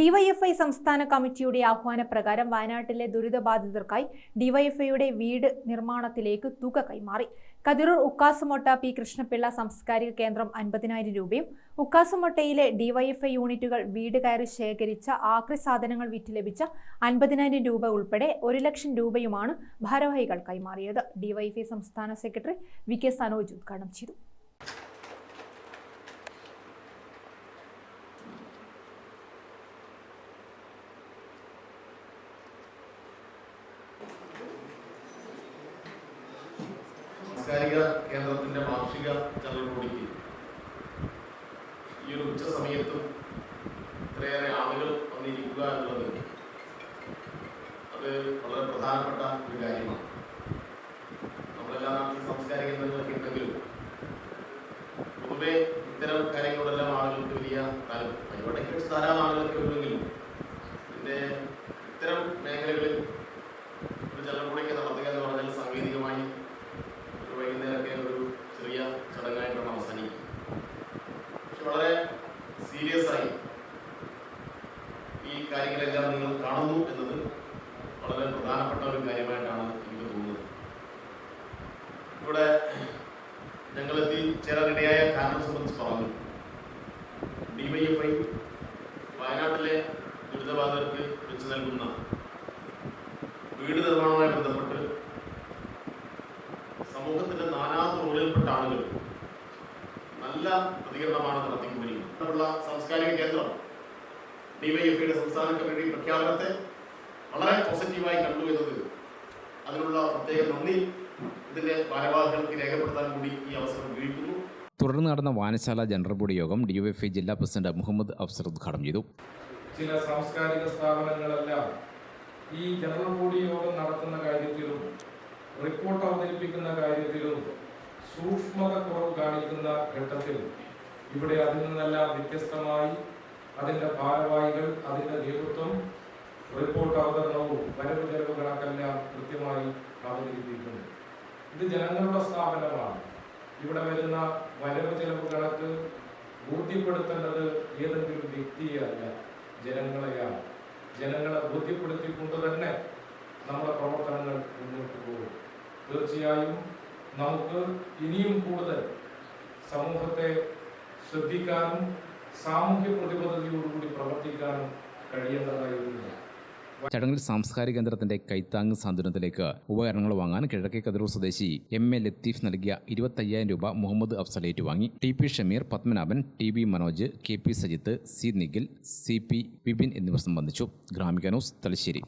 DYFI സംസ്ഥാന കമ്മിറ്റിയുടെ ആഹ്വാനപ്രകാരം വയനാട്ടിലെ ദുരിതബാധിതർക്കായി ഡിവൈഎഫ്ഐയുടെ വീട് നിർമ്മാണത്തിലേക്ക് തുക കൈമാറി. കതിരൂർ ഉക്കാസുമൊട്ട പി കൃഷ്ണപിള്ള സാംസ്കാരിക കേന്ദ്രം അൻപതിനായിരം രൂപയും ഉക്കാസുമൊട്ടയിലെ ഡിവൈഎഫ്ഐ യൂണിറ്റുകൾ വീട് കയറി ശേഖരിച്ച ആക്രി സാധനങ്ങൾ വിറ്റ് ലഭിച്ച അൻപതിനായിരം രൂപ ഉൾപ്പെടെ ഒരു ലക്ഷം രൂപയുമാണ് ഭാരവാഹികൾ കൈമാറിയത്. ഡിവൈഎഫ്ഐ സംസ്ഥാന സെക്രട്ടറി വി കെ സനോജ് ഉദ്ഘാടനം ചെയ്തു. സാംസ്കാരിക കേന്ദ്രത്തിന്റെ വാർഷിക ബോഡിക്ക് ഈ ഒരു ഉച്ച സമയത്തും ഇത്രയേറെ ആളുകൾ വന്നിരിക്കുക എന്നുള്ളത് അത് വളരെ പ്രധാനപ്പെട്ട ഒരു കാര്യമാണ്. നമ്മളെല്ലാ നാട്ടിലും സാംസ്കാരിക കേന്ദ്രങ്ങളൊക്കെ ഉണ്ടെങ്കിലും പൊതുവെ ഇത്തരം കാര്യങ്ങളെല്ലാം ആളുകൾക്ക് വലിയ താല്പര്യം. പരിപാടിക്ക് ധാരാളം ആളുകൾക്ക് വരുമെങ്കിലും ഈ കാര്യങ്ങളെല്ലാം നിങ്ങൾ കാണുന്നു എന്നത് വളരെ പ്രധാനപ്പെട്ട ഒരു കാര്യമായിട്ടാണ് എനിക്ക് തോന്നുന്നത്. ഇവിടെ ഞങ്ങൾ എത്തിച്ചേരാനിടയായ കാരണം സംബന്ധിച്ച് പറഞ്ഞു. ഡിവൈഎഫ്ഐ വയനാട്ടിലെ ദുരിതബാധിതർക്ക് വെച്ച് നൽകുന്ന വീട് നിർമ്മാണവുമായി ബന്ധപ്പെട്ട് സമൂഹത്തിന്റെ നാനാ തുറകളിൽപ്പെട്ട ആളുകൾ നല്ല പ്രതികരണമാണ് നടത്തിക്കൊണ്ടിരിക്കുന്നത്. സാംസ്കാരിക കേന്ദ്രം ഡിവൈഎഫ്ഐയുടെ സംസ്ഥാന കമ്മിറ്റി പ്രഖ്യാപനത്തെ വളരെ പോസിറ്റീവായി കണ്ടു എന്നത് അതിനുള്ള പ്രത്യേക നന്ദി. ഇതിന്റെ ഭാരവാഹികൾക്ക് രേഖപ്പെടുത്താൻ കൂടി ഈ അവസരം ഉപയോഗിക്കുന്നു തുടർന്ന് നടന്ന വായനശാല ജനറൽ ബോഡി യോഗം ഡിവൈഎഫ്ഐ ജില്ലാ പ്രസിഡന്റ് മുഹമ്മദ് അഫ്സർ ഉദ്ഘാടനം ചെയ്തു. ചില സാംസ്കാരിക സ്ഥാപനങ്ങളെല്ലാം ഈ ജനറൽ ബോഡി യോഗം നടത്തുന്ന കാര്യത്തിലും റിപ്പോർട്ട് അവതരിപ്പിക്കുന്ന കാര്യത്തിലും സൂക്ഷ്മത കുറവ് കാണിക്കുന്ന ഘട്ടത്തിൽ ഇവിടെ അതിൽ നിന്നെല്ലാം വ്യത്യസ്തമായി അതിന്റെ ഭാരവാഹികൾ അതിന്റെ നേതൃത്വം റിപ്പോർട്ട് അവതരണവും വരവ് ചെലവുകളൊക്കെല്ലാം കൃത്യമായി അവതരിപ്പിക്കുന്നു ഇത് ജനങ്ങളുടെ സ്ഥാപനമാണ്. ഇവിടെ വരുന്ന വരവ് ചെലവ് കണക്ക് ബോധ്യപ്പെടുത്തേണ്ടത് ഏതെങ്കിലും വ്യക്തിയല്ല ജനങ്ങളെയാണ്. ജനങ്ങളെ ബോധ്യപ്പെടുത്തിക്കൊണ്ട് തന്നെ നമ്മുടെ പ്രവർത്തനങ്ങൾ മുന്നോട്ട് പോകും. തീർച്ചയായും നമുക്ക് ഇനിയും കൂടുതൽ സമൂഹത്തെ ശ്രദ്ധിക്കാനും സാമൂഹ്യ പ്രതിബദ്ധതയോടുകൂടി പ്രവർത്തിക്കാനും കഴിയേണ്ടതായിരുന്നു ചടങ്ങിൽ സാംസ്കാരിക കേന്ദ്രത്തിന്റെ കൈത്താങ് സാന്ത്വനത്തിലേക്ക് ഉപകരണങ്ങൾ വാങ്ങാൻ കിഴക്കേ കതിരൂർ സ്വദേശി എം എ ലത്തീഫ് നൽകിയ ഇരുപത്തയ്യായിരം രൂപ മുഹമ്മദ് അഫ്സൽ ഏറ്റുവാങ്ങി T P Shameer Padmanabhan T B Manoj K P Sajith C Nikhil C P Vipin എന്നിവർ സംബന്ധിച്ചു. ഗ്രാമിക ന്യൂസ് തലശ്ശേരി.